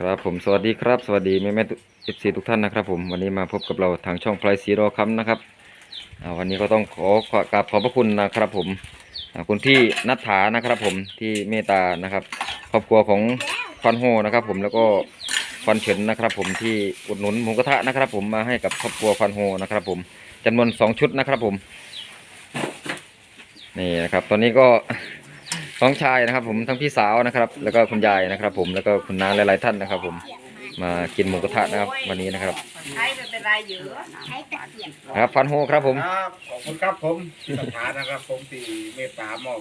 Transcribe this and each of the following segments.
ครับผมสวัสดีครับ สวัสดีแม่แม่เอฟซีทุกท่านนะครับ ผมวันนี้มาพบกับเราทางช่องพลายสีรอคำนะครับวันนี้ก็ต้องขอขอกราบขอบพระคุณนะครับ ผมคุณพี่นัทธานะครับ ผมที่เมตานะครับ ครอบครัวของควันโฮนะครับ ผมแล้วก็ควันเฉินนะครับ ผมที่อุดหนุนหมูกระทะนะครับ ผมมาให้กับครอบครัวควันโฮนะครับ ผมจำนวนสองชุดนะครับ ผมนี่นะครับ ตอนนี้ก็ น้องชายนะครับ ผมทั้งพี่สาวนะครับ แล้วก็คุณยายนะครับ ผมแล้วก็คุณน้าหลายๆท่านนะครับ ผมมากินหมูกระทะนะครับ วันนี้นะครับใช้ไม่เป็นไรเยอะใช้ตะเกียบครับฟันโฮครับผม ครับขอบคุณครับผมที่สถานนะครับ ผมที่เมตตามอบ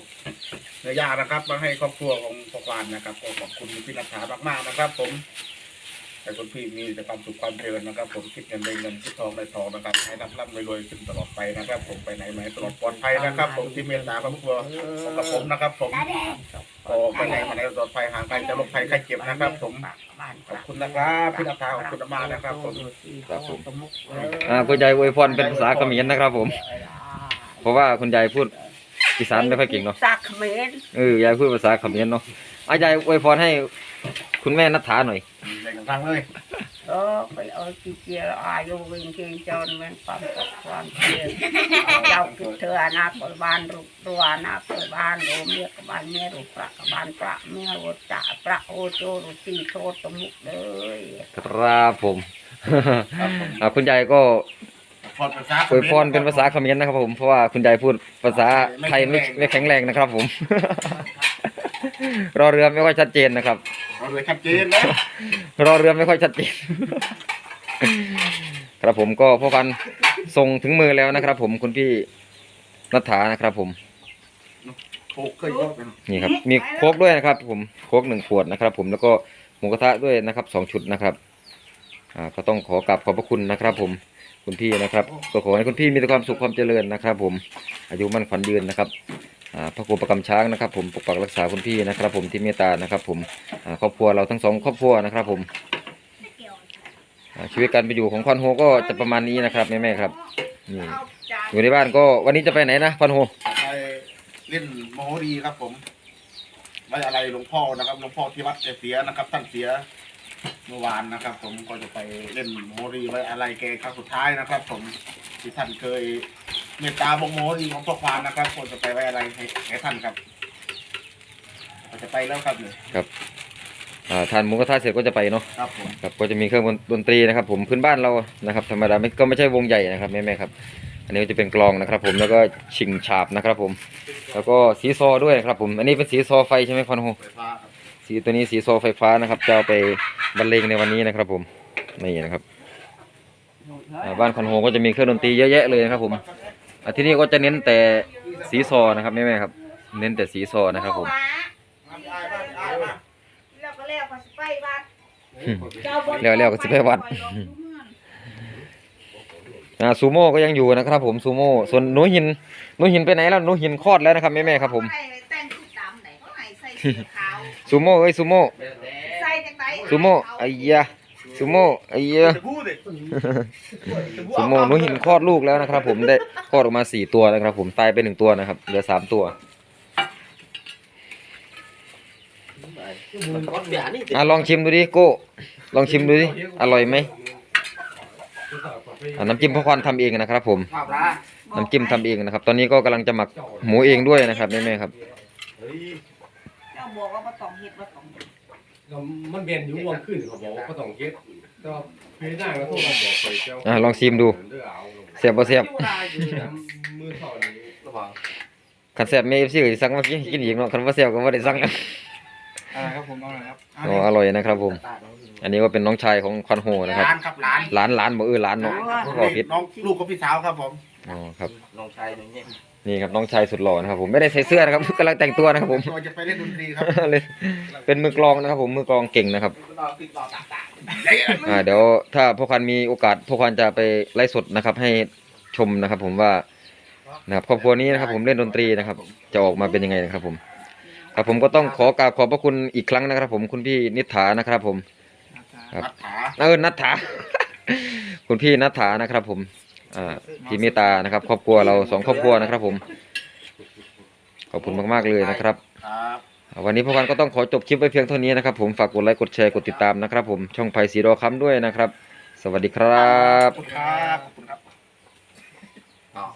เนื้อย่างนะครับมาให้ครอบครัวของพ่อปานนะครับก็ขอบคุณพี่นัทธามากๆนะครับ ผม ให้คุณพี่มีแต่ความสุขความเจริญนะครับ ผมคิดเงินได้เงินคิดทองได้ทองนะครับให้รับร่ำรวยๆขึ้นตลอดไปนะครับ ผมไปไหนมาไหนตลอดปลอดภัยนะครับ ผมที่เมตตาครอบครัวของกับผมนะครับ ผมก็ไปไหนมาไหนปลอดภัยห่างไกลจากโรคภัยไข้เจ็บนะครับ ผมขอบคุณนะครับพี่นัทธาขอบคุณมากนะครับผมครับผมอ่าคุณยายอวยพรเป็นภาษาเขมรนะครับ ผม เพราะว่าคุณยายพูดอีสานไม่ค่อยเก่งเนาะสักเมนเออยายพูดภาษาเขมรเนาะอายายอวยพรให้คุณแม่นัทธาหน่อยใหญ่กัน ฟังเลยเออไปเอาจีเจียอายุวิ่งเก่งจนเป็นความสุขความเพียรเจ้าคิดเธออนาคตบ้านรูปตัวอนาคตบ้านโรเมียกับบ้านแม่รูปประกับบ้านประเมียโอจ่าประโอโจรุตีโทษตมุกเลยครับผมอ่าคุณยายก็พรภาษาอวยพรเป็นภาษาเขมรนะครับผมเพราะว่าคุณยายพูดภาษาไทยไม่ไม่แข็งแรงนะครับผมรอเรือไม่ค่อยชัดเจนนะครับ เราเลยชัดเจนนะรอเรือไม่ค่อยชัดเจน ครับผมก็พ่อพันธุ์ส่งถึงมือแล้วนะครับ ผมคุณพี่นัทธานะครับ ผมโอ้เคยยกเป็นนี่ครับ มีโค้กด้วยนะครับ ผมโค้กหนึ่งขวดนะครับ ผมแล้วก็หมูกระทะด้วยนะครับสองชุดนะครับอ่าก็ต้องขอกราบขอบพระคุณนะครับ ผมคุณพี่นะครับก็ขอให้คุณพี่มีแต่ความสุขความเจริญนะครับ ผมอายุมั่นขวัญยืนนะครับอ่า พระครูประกำช้างนะครับ ผมปกปักรักษาคุณพี่นะครับ ผมที่เมตตานะครับ ผมครอบครัวเราทั้งสองครอบครัวนะครับ ผมชีวิตการไปอยู่ของควันโฮก็จะประมาณนี้นะครับแม่ๆครับนี่อยู่ในบ้านก็วันนี้จะไปไหนนะควันโฮไปเล่นโมโหรีครับ ผมไว้อะไรหลวงพ่อนะครับหลวงพ่อที่วัดแกเสียนะครับท่านเสียเมื่อวานนะครับ ผมก็จะไปเล่นโมโหรีไว้อะไรแกครั้งสุดท้ายนะครับ ผมที่ท่านเคย เมตตาบงโมโหรีของพ่อควานนะครับก็จะไปไว้อะไรให้ให้ท่านครับก็จะไปแล้วครับเนี่ยอ่าทานหมูกระทะเสร็จก็จะไปเนาะครับผมครับก็จะมีเครื่องดนตรีนะครับ ผมพื้นบ้านเรานะครับธรรมดาไม่ก็ไม่ใช่วงใหญ่นะครับแม่ๆครับ อันนี้ก็จะเป็นกลองนะครับ ผมแล้วก็ชิงฉาบนะครับ ผม แล้วก็สีซอด้วยนะครับ ผม อันนี้เป็นสีซอไฟใช่ไหมควันโฮไฟฟ้าครับสีตัวนี้สีซอไฟฟ้านะครับจะเอาไปบรรเลงในวันนี้นะครับ ผมนี่นะครับอ่าบ้านควันโฮก็จะมีเครื่องดนตรีเยอะแยะเลยนะครับ ผม อ่าที่นี่ก็จะเน้นแต่สีซอนะครับแม่ๆครับ เน้นแต่สีซอนะครับผม แล้วก็แล้วก็สิไปวัดแล้วแล้วก็สิไปวัด อ่าซูโม่ก็ยังอยู่นะครับผมซูโม่ส่วนหนูหินหนูหินไปไหนแล้วหนูหินคลอดแล้วนะครับแม่ๆครับผมให้แต่งชุดดำไหนก็ให้ใส่สีขาวซูโม่เอ้ยซูโม่ ใส่จังไดซูโม่ไอ้ยะ ซูโม่ไอ้ยะจะพูดเลยซูโม่หนูหินคลอดลูกแล้วนะครับ ผมได้คลอดออกมาสี่ตัวนะครับ ผมตายไปหนึ่งตัวนะครับเหลือสามตัวอะลองชิมดูดิโก้ลองชิมดูดิอร่อยไหมอะน้ำจิ้มพ่อควันทำเองนะครับ ผมภาพละน้ำจิ้มทำเองนะครับ ตอนนี้ก็กำลังจะหมักหมูเองด้วยนะครับแม่ๆครับเจ้าบอกว่าบ่ต้องเฮ็ดบ่ต้องเฮ็ด ก็มันเบียนอยู่วงขึ้นเขาบอกว่าก็ต้องเก็บก็พี่ได้ก็โทรมาบอกไปเจ้าอะลองชิมดูเสียบบ่เสียบมือถอนนี้ระหว่างขันแซ่บมีเอฟซีก็สิสั่งมากินกินอีกเนาะขันว่าแซ่บก็บ่ได้สั่งอะไรครับผมเอาหน่อยครับอ๋ออร่อยนะครับผม อันนี้ก็เป็นน้องชายของควันโฮนะครับร้านครับร้านหลานหลานบ่เออหลานเนาะก็ผิดน้องลูกกับพี่สาวครับผมอ๋อครับ น้องชายอย่างเงี้ย นี่ครับน้องชายสุดหล่อนะครับผมไม่ได้ใส่เสื้อนะครับกำลังแต่งตัวนะครับผมตัวจะไปเล่นดนตรีครับเลยเป็นมือกลองนะครับผมมือกลองเก่งนะครับติดต่อต่างอ่าเดี๋ยวถ้าพวกคันมีโอกาสพวกคันจะไปไลฟ์สดนะครับ ให้ชมนะครับ ผมว่านะครับครอบครัวนี้นะครับ ผมเล่นดนตรีนะครับ จะออกมาเป็นยังไงนะครับผมครับผมก็ต้องขอกราบขอบพระคุณอีกครั้งนะครับ ผมคุณพี่นิษฐานะครับ ผมครับนัดขาเออนัทธาคุณพี่นัทธานะครับ ผม อ่าที่เมตตานะครับ ครอบครัวเราสองครอบครัวนะครับ ผม ขอบคุณมากๆเลยนะครับครับวันนี้พวกกันก็ต้องขอจบคลิปไว้เพียงเท่านี้นะครับ ผมฝากกดไลค์กดแชร์กดติดตามนะครับผมช่องไผ่สีดอค้ำด้วยนะครับ สวัสดีครับ ขอบคุณครับ